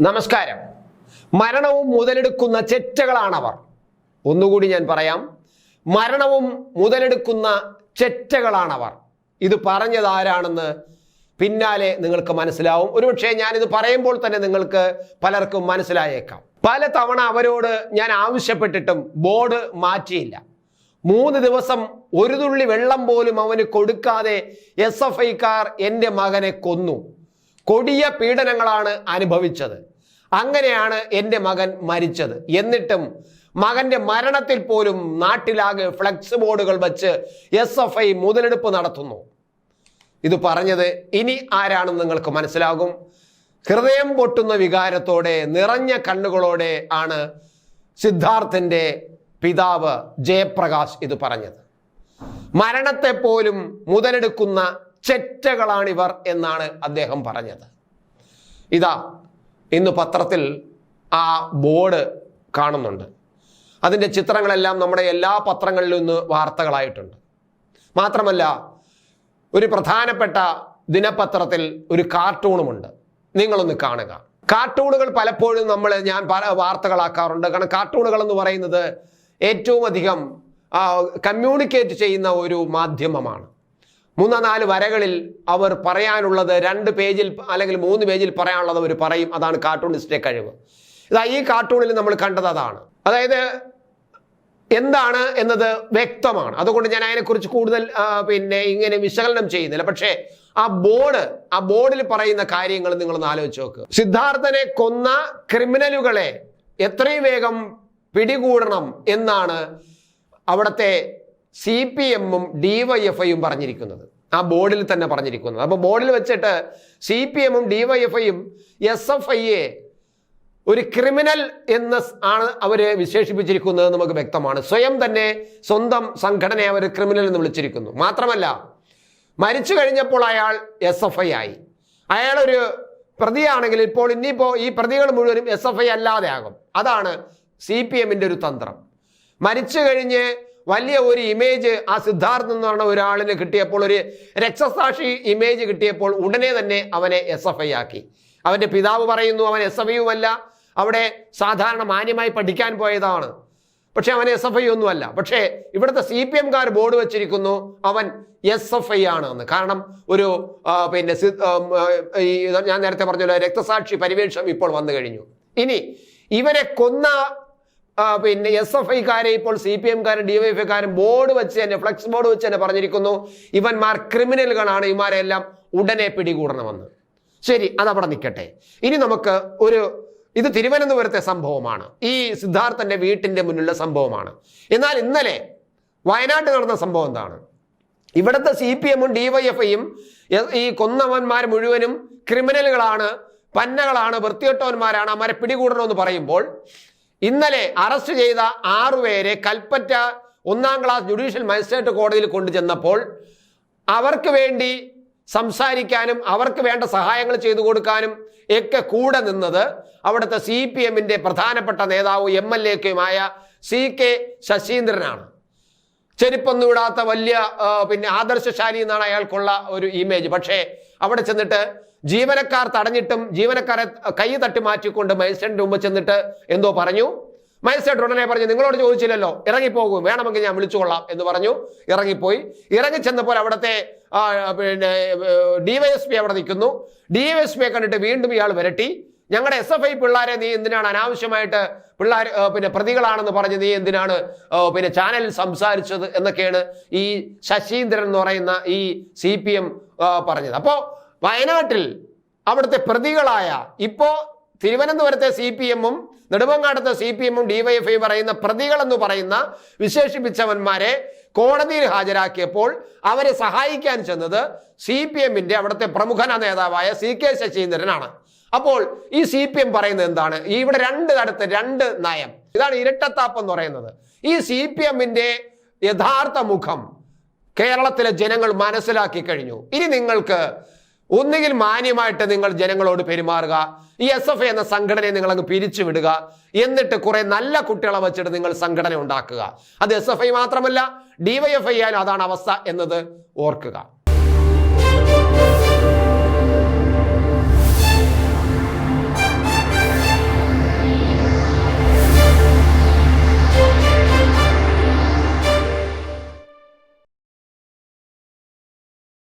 നമസ്കാരം. മരണവും മുതലെടുക്കുന്ന ചെറ്റകളാണവർ. ഒന്നുകൂടി ഞാൻ പറയാം. മരണവും മുതലെടുക്കുന്ന ചെറ്റകളാണവർ. ഇത് പറഞ്ഞത് ആരാണെന്ന് പിന്നാലെ നിങ്ങൾക്ക് മനസ്സിലാവും. ഒരുപക്ഷെ ഞാനിത് പറയുമ്പോൾ തന്നെ നിങ്ങൾക്ക് പലർക്കും മനസ്സിലായേക്കാം. പല തവണ അവരോട് ഞാൻ ആവശ്യപ്പെട്ടിട്ടും ബോർഡ് മാറ്റിയില്ല. മൂന്ന് ദിവസം ഒരു തുള്ളി വെള്ളം പോലും അവന് കൊടുക്കാതെ എസ് എഫ് ഐക്കാർ എന്റെ മകനെ കൊന്നു. കൊടിയ പീഡനങ്ങളാണ് അനുഭവിച്ചത്. അങ്ങനെയാണ് എന്റെ മകൻ മരിച്ചത്. എന്നിട്ടും മകന്റെ മരണത്തിൽ പോലും നാട്ടിലാകെ ഫ്ലെക്സ് ബോർഡുകൾ വെച്ച് എസ് എഫ് ഐ മുതലെടുപ്പ് നടത്തുന്നു. ഇത് പറഞ്ഞത് ഇനി ആരാണെന്ന് നിങ്ങൾക്ക് മനസ്സിലാകും. ഹൃദയം പൊട്ടുന്ന വികാരത്തോടെ നിറഞ്ഞ കണ്ണുകളോടെ ആണ് സിദ്ധാർത്ഥന്റെ പിതാവ് ജയപ്രകാശ് ഇത് പറഞ്ഞത്. മരണത്തെ പോലും മുതലെടുക്കുന്ന ചെറ്റകളാണിവർ എന്നാണ് അദ്ദേഹം പറഞ്ഞത്. ഇതാ ഇന്ന് പത്രത്തിൽ ആ ബോർഡ് കാണുന്നുണ്ട്. അതിന്റെ ചിത്രങ്ങളെല്ലാം നമ്മുടെ എല്ലാ പത്രങ്ങളിലും ഇന്ന് വാർത്തകളായിട്ടുണ്ട്. മാത്രമല്ല ഒരു പ്രധാനപ്പെട്ട ദിനപത്രത്തിൽ ഒരു കാർട്ടൂണുമുണ്ട്. നിങ്ങളൊന്ന് കാണുക. കാർട്ടൂണുകൾ പലപ്പോഴും നമ്മൾ ഞാൻ പല വാർത്തകളാക്കാറുണ്ട്. കാരണം കാർട്ടൂണുകൾ എന്ന് പറയുന്നത് ഏറ്റവും അധികം കമ്മ്യൂണിക്കേറ്റ് ചെയ്യുന്ന ഒരു മാധ്യമമാണ്. മൂന്നോ നാല് വരകളിൽ അവർ പറയാനുള്ളത് രണ്ട് പേജിൽ അല്ലെങ്കിൽ മൂന്ന് പേജിൽ പറയാനുള്ളത് അവർ പറയും. അതാണ് കാർട്ടൂണിസ്റ്റിന്റെ കഴിവ്. ഇതാ ഈ കാർട്ടൂണിൽ നമ്മൾ കണ്ടത് അതാണ്. അതായത് എന്താണ് എന്നത് വ്യക്തമാണ്. അതുകൊണ്ട് ഞാൻ അതിനെക്കുറിച്ച് കൂടുതൽ പിന്നെ ഇങ്ങനെ വിശകലനം ചെയ്യുന്നില്ല. പക്ഷേ ആ ബോർഡ് ആ ബോർഡിൽ പറയുന്ന കാര്യങ്ങൾ നിങ്ങളൊന്ന് ആലോചിച്ച് നോക്കുക സിദ്ധാർത്ഥനെ കൊന്ന ക്രിമിനലുകളെ എത്രയും വേഗം പിടികൂടണം എന്നാണ് അവിടുത്തെ സി പി എമ്മും ഡിവൈ എഫ് ഐയും പറഞ്ഞിരിക്കുന്നത്. ആ ബോർഡിൽ തന്നെ പറഞ്ഞിരിക്കുന്നത്. അപ്പോൾ ബോർഡിൽ വെച്ചിട്ട് സി പി എമ്മും ഡിവൈ എഫ് ഐയും എസ് എഫ് ഐയെ ഒരു ക്രിമിനൽ എന്ന് ആണ് അവർ വിശേഷിപ്പിച്ചിരിക്കുന്നത് നമുക്ക് വ്യക്തമാണ്. സ്വയം തന്നെ സ്വന്തം സംഘടനയെ അവർ ക്രിമിനൽ എന്ന് വിളിച്ചിരിക്കുന്നു. മാത്രമല്ല മരിച്ചു കഴിഞ്ഞപ്പോൾ അയാൾ എസ് എഫ് ഐ ആയി. അയാളൊരു പ്രതിയാണെങ്കിൽ ഇപ്പോൾ ഇനിയിപ്പോൾ ഈ പ്രതികൾ മുഴുവനും എസ് എഫ് ഐ അല്ലാതെ ആകും അതാണ് സി പി എമ്മിന്റെ ഒരു തന്ത്രം. മരിച്ചു കഴിഞ്ഞ് വലിയ ഒരു ഇമേജ് ആ സിദ്ധാർത്ഥ് എന്ന് പറഞ്ഞ ഒരാളിന് കിട്ടിയപ്പോൾ ഒരു രക്തസാക്ഷി ഇമേജ് കിട്ടിയപ്പോൾ ഉടനെ തന്നെ അവനെ എസ് എഫ് ഐ ആക്കി. അവന്റെ പിതാവ് പറയുന്നു അവൻ എസ് എഫ് ഐയുമല്ല അവിടെ സാധാരണ മാന്യമായി പഠിക്കാൻ പോയതാണ്. പക്ഷെ അവൻ എസ് എഫ് ഐ ഒന്നുമല്ല. പക്ഷേ ഇവിടുത്തെ സി പി എംകാർ ബോർഡ് വെച്ചിരിക്കുന്നു അവൻ എസ് എഫ് ഐ ആണ് എന്ന് കാരണം ഒരു പിന്നെ ഞാൻ നേരത്തെ പറഞ്ഞല്ലോ രക്തസാക്ഷി പരിവേഷം ഇപ്പോൾ വന്നു കഴിഞ്ഞു. ഇനി ഇവരെ കൊന്ന പിന്നെ എസ് എഫ് ഐക്കാരെ ഇപ്പോൾ സി പി എംകാരും ഡിവൈഎഫ്ഐക്കാരും ബോർഡ് വെച്ച് തന്നെ ഫ്ലെക്സ് ബോർഡ് വെച്ച് തന്നെ പറഞ്ഞിരിക്കുന്നു. ഇവന്മാർ ക്രിമിനലുകളാണ് ഇവന്മാരെല്ലാം ഉടനെ പിടികൂടണമെന്ന്. ശരി അതവിടെ നിൽക്കട്ടെ. ഇനി നമുക്ക് ഒരു ഇത് തിരുവനന്തപുരത്തെ സംഭവമാണ്. ഈ സിദ്ധാർത്ഥന്റെ വീട്ടിന്റെ മുന്നിലുള്ള സംഭവമാണ്. എന്നാൽ ഇന്നലെ വയനാട്ടിൽ നടന്ന സംഭവം എന്താണ്? ഇവിടുത്തെ സി പി എമ്മും ഡിവൈഎഫ്ഐയും ഈ കൊന്നവന്മാർ മുഴുവനും ക്രിമിനലുകളാണ് പന്നകളാണ് വൃത്തികെട്ടവന്മാരാണ് അവരെ പിടികൂടണമെന്ന് പറയുമ്പോൾ ഇന്നലെ അറസ്റ്റ് ചെയ്ത ആറുപേരെ കൽപ്പറ്റ ഒന്നാം ക്ലാസ് ജുഡീഷ്യൽ മജിസ്ട്രേറ്റ് കോടതിയിൽ കൊണ്ടുചെന്നപ്പോൾ അവർക്ക് വേണ്ടി സംസാരിക്കാനും അവർക്ക് വേണ്ട സഹായങ്ങൾ ചെയ്തു കൊടുക്കാനും ഒക്കെ കൂടെ നിന്നത് അവിടുത്തെ സി പി എമ്മിന്റെ പ്രധാനപ്പെട്ട നേതാവ് എം എൽ എക്കുമായ സി കെ ശശീന്ദ്രനാണ്. ചെരുപ്പൊന്നും ഇടാത്ത വലിയ പിന്നെ ആദർശശാലി എന്നാണ് അയാൾക്കുള്ള ഒരു ഇമേജ് പക്ഷേ അവിടെ ചെന്നിട്ട് ജീവനക്കാർ തടഞ്ഞിട്ടും ജീവനക്കാരെ കൈ തട്ടി മാറ്റിക്കൊണ്ട് മജിസ്ട്രേറ്റിന്റെ മുമ്പ് ചെന്നിട്ട് എന്തോ പറഞ്ഞു. മജിസ്ട്രേറ്റ് ഉടനെ പറഞ്ഞു നിങ്ങളോട് ചോദിച്ചില്ലല്ലോ ഇറങ്ങിപ്പോകും വേണമെങ്കിൽ ഞാൻ വിളിച്ചുകൊള്ളാം എന്ന് പറഞ്ഞു. ഇറങ്ങിപ്പോയി. ഇറങ്ങി ചെന്നപ്പോൾ അവിടുത്തെ പിന്നെ ഡിവൈഎസ്പി അവിടെ നിൽക്കുന്നു. ഡിവൈഎസ്പിയെ കണ്ടിട്ട് വീണ്ടും ഇയാൾ വരട്ടി. ഞങ്ങളുടെ എസ് എഫ് ഐ പിള്ളേരെ നീ എന്തിനാണ് അനാവശ്യമായിട്ട് പിള്ളേർ പിന്നെ പ്രതികളാണെന്ന് പറഞ്ഞ് നീ എന്തിനാണ് പിന്നെ ചാനലിൽ സംസാരിച്ചത് എന്നൊക്കെയാണ് ഈ ശശീന്ദ്രൻ എന്ന് പറയുന്ന ഈ സി പി എം പറഞ്ഞത്. അപ്പോൾ വയനാട്ടിൽ അവിടുത്തെ പ്രതികളായ ഇപ്പോൾ തിരുവനന്തപുരത്തെ സി പി എമ്മും നെടുമങ്ങാടത്തെ സി പി എമ്മും ഡിവൈഎഫ്ഐ പറയുന്ന പ്രതികൾ എന്ന് പറയുന്ന വിശേഷിപ്പിച്ചവന്മാരെ കോടതിയിൽ ഹാജരാക്കിയപ്പോൾ അവരെ സഹായിക്കാൻ ചെന്നത് സി പി എമ്മിന്റെ അവിടുത്തെ പ്രമുഖ നേതാവായ സി കെ ശശീന്ദ്രനാണ്. അപ്പോൾ ഈ സി പി എം പറയുന്നത് എന്താണ്? ഇവിടെ രണ്ട് തരത്തെ രണ്ട് നയം. ഇതാണ് ഇരട്ടത്താപ്പ് എന്ന് പറയുന്നത്. ഈ സി പി എമ്മിന്റെ യഥാർത്ഥ മുഖം കേരളത്തിലെ ജനങ്ങൾ മനസ്സിലാക്കി കഴിഞ്ഞു. ഇനി നിങ്ങൾക്ക് ഒന്നുകിൽ മാന്യമായിട്ട് നിങ്ങൾ ജനങ്ങളോട് പെരുമാറുക ഈ എസ് എഫ് എന്ന സംഘടനയെ നിങ്ങൾ അങ്ങ് പിരിച്ചു വിടുക എന്നിട്ട് കുറെ നല്ല കുട്ടികളെ വെച്ചിട്ട് നിങ്ങൾ സംഘടന ഉണ്ടാക്കുക. അത് എസ് എഫ് ഐ മാത്രമല്ല ഡിവൈഎഫ്ഐ ആയാലും അതാണ് അവസ്ഥ എന്നത് ഓർക്കുക.